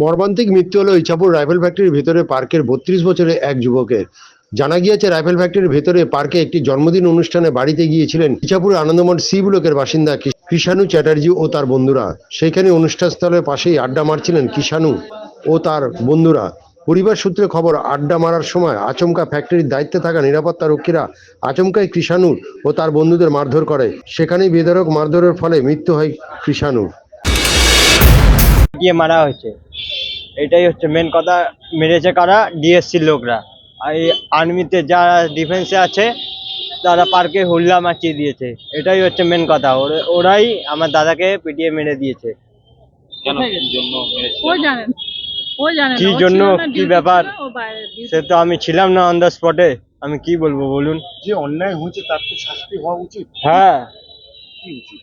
মর্মান্তিক মৃত্যু হলো ইছাপুর রাইফেল ফ্যাক্টরির ভেতরে পার্কের বত্রিশ বছরের এক যুবকের। জানা গিয়েছে, রাইফেল ফ্যাক্টরির ভেতরে পার্কে একটি জন্মদিন অনুষ্ঠানে বাড়িতে গিয়েছিলেন ইছাপুর আনন্দমঠ সি ব্লকের বাসিন্দা কৃষাণু চ্যাটার্জি ও তার বন্ধুরা। সেখানে অনুষ্ঠানস্থলের পাশেই আড্ডা মারছিলেন কৃষাণু ও তার বন্ধুরা। পরিবার সূত্রে খবর, আড্ডা মারার সময় আচমকা ফ্যাক্টরির দায়িত্বে থাকা নিরাপত্তা রক্ষীরা আচমকাই কৃষাণুর ও তার বন্ধুদের মারধর করে। সেখানেই বেধরক মারধরের ফলে মৃত্যু হয় কৃষাণুর। মারা হয়েছে। এটাই হচ্ছে মেন কথা। মেরেছে কারা? ডিএসসির লোকরা। আর এই আর্মিতে যারা ডিফেন্সে আছে তারা পার্কে হুল্লা মাচিয়ে দিয়েছে। এটাই হচ্ছে মেন কথা। ওরা- ওরাই আমার দাদাকে পিটিয়ে মেরে দিয়েছে। কি জন্য কি ব্যাপার? সে তো আমি ছিলাম না অন দ্য স্পটে আমি কি বলব বলুন? যে অন্যায় হয়েছে তার তো শাস্তি হওয়া উচিত। হ্যাঁ। কি উচিত?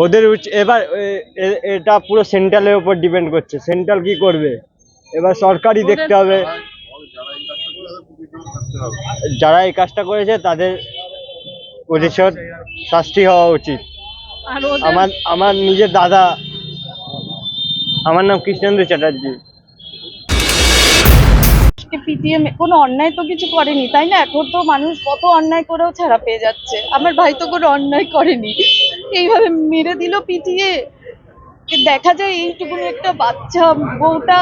ওদের এবার এটা পুরো সেন্ট্রালের উপর ডিপেন্ড করছে। সেন্ট্রাল কি করবে? এবার সরকারই দেখতে হবে। যারা এই কাজটা করেছে তাদের প্রতিশোধ শাস্তি হওয়া উচিত। আমার আমার নিজের দাদা আমার নাম কৃষ্ণেন্দ্র চ্যাটার্জি। কে পিটিয়ে কোনো অন্যায় তো কিছু করেনি তাই না? এখন তো মানুষ কত অন্যায় করেও ছাড়া পেয়ে যাচ্ছে। আমার ভাই তো কোনো অন্যায় করেনি। এইভাবে মেরে দিল পিটিয়ে। দেখা যায় এইটুকুনি একটা বাচ্চা, বউটা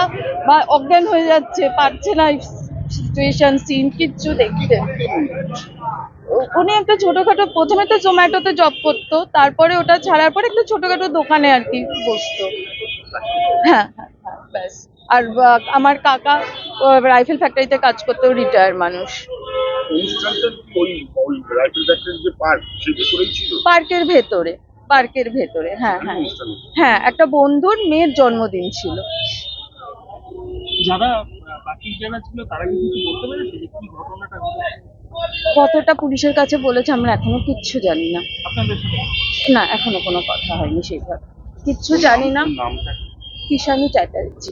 বা অজ্ঞান হয়ে যাচ্ছে, পারছে না সিচুয়েশন সিন কিচ্ছু দেখতে। উনি একটা ছোটখাটো, প্রথমে তো জোম্যাটোতে জব করতো, তারপরে ওটা ছাড়ার পরে একটা ছোটখাটো দোকানে আর কি বসতো। হ্যাঁ হ্যাঁ হ্যাঁ ব্যাস। আর আমার কাকা রাইফেল ফ্যাক্টরিতে কাজ করতো রিটায়ার মানুষ। অনুষ্ঠানটা ওই ওই রাইফেল ফ্যাক্টরির যে পার্ক সেটা করেই ছিল? পার্কের ভেতরে পার্কের ভেতরে হ্যাঁ হ্যাঁ। হ্যাঁ একটা বন্ধুর মেয়ের জন্মদিন ছিল। যারা বাকি যারা ছিল তারা কি কিছু বলতে পেরেছে যে কি ঘটনাটা কতটা পুলিশের কাছে বলেছে আমরা এখনও কিচ্ছু জানি না। না এখনও কোনো কথা হয়নি সেইভাবে। কিচ্ছু জানি না। কিষাণু চ্যাটার্জি।